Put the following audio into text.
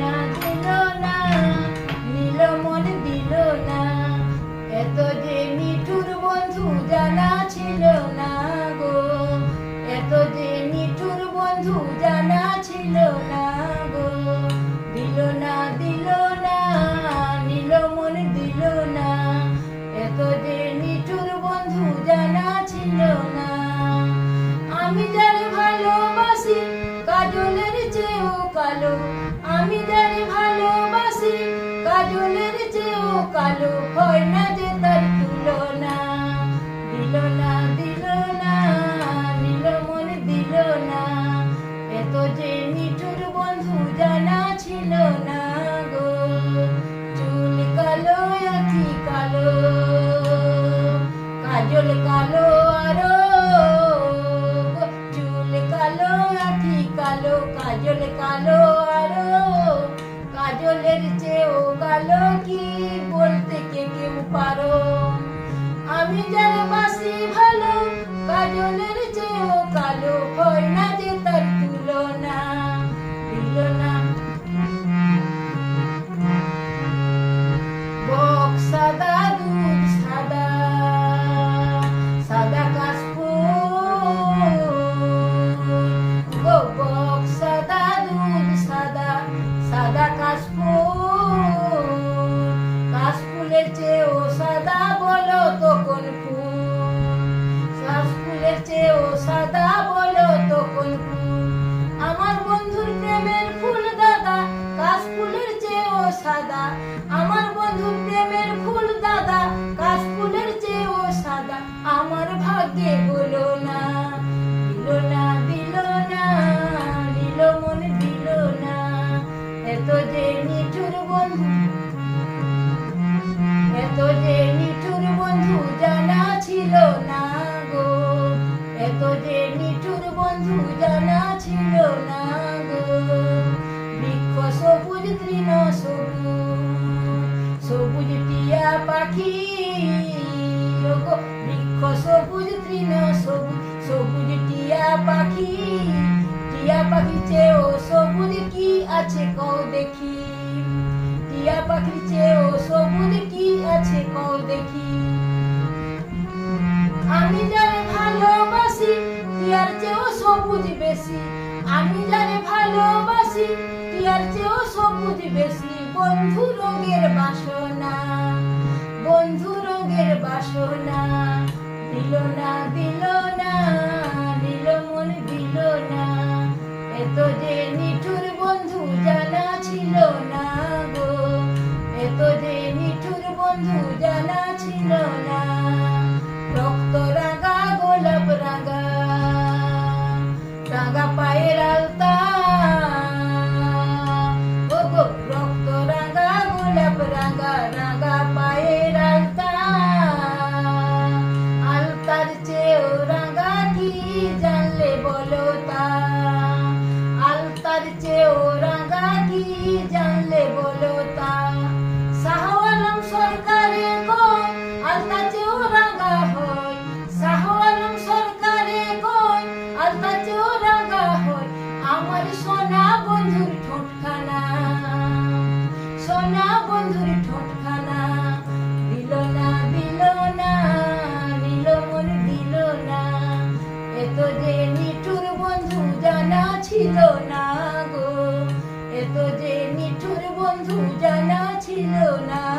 না দিল না নীল মন দিল না। এত যে নিঠুর বন্ধু জানা কাজলের চেয়েও কালো হয় না যে তার তুলনা। দিল না দিল চেয়েও সাদা বলো তো কোন ফুল? কাশফুলের চেয়েও সাদা বলো তো কোন ফুল? আমার বন্ধুর প্রেমের ফুল দাদা, কাশফুলের চেয়েও সাদা। আমার বন্ধুর প্রেমের ফুল দাদা, কাশফুলের চেয়েও সাদা। আমার ভাগ্যে বলো না, দিল না দিল না, দিল মন, দিল না। এত যে তৃণ সবুজ টিয়া পাখি বৃক্ষ সবুজ তৃণ সবুজ সবুজ টিয়া পাখি টিয়া পাখি চেয়েও সবুজ কি আছে কও দেখি, টিয়া পাখির চেয়েও সবুজ কি আছে কও দেখি। আমি যারে ভালোবাসি, টিয়ার চেয়েও সবুজ বেশি, আমি যারে ভালোবাসি রঙের বাসনা, বন্ধু রঙের বাসনা, দিল না দিল না, দিল মন, দিল না। এত যে নিঠুর বন্ধু জানা ছিল না গো, এত যে নিঠুর বন্ধু জানা ছিল না। রক্ত রাগা, গোলাপ রাগা রাগা পায়ের আলতা চেয়েও যে মিঠুর বন্ধু জানা ছিল না।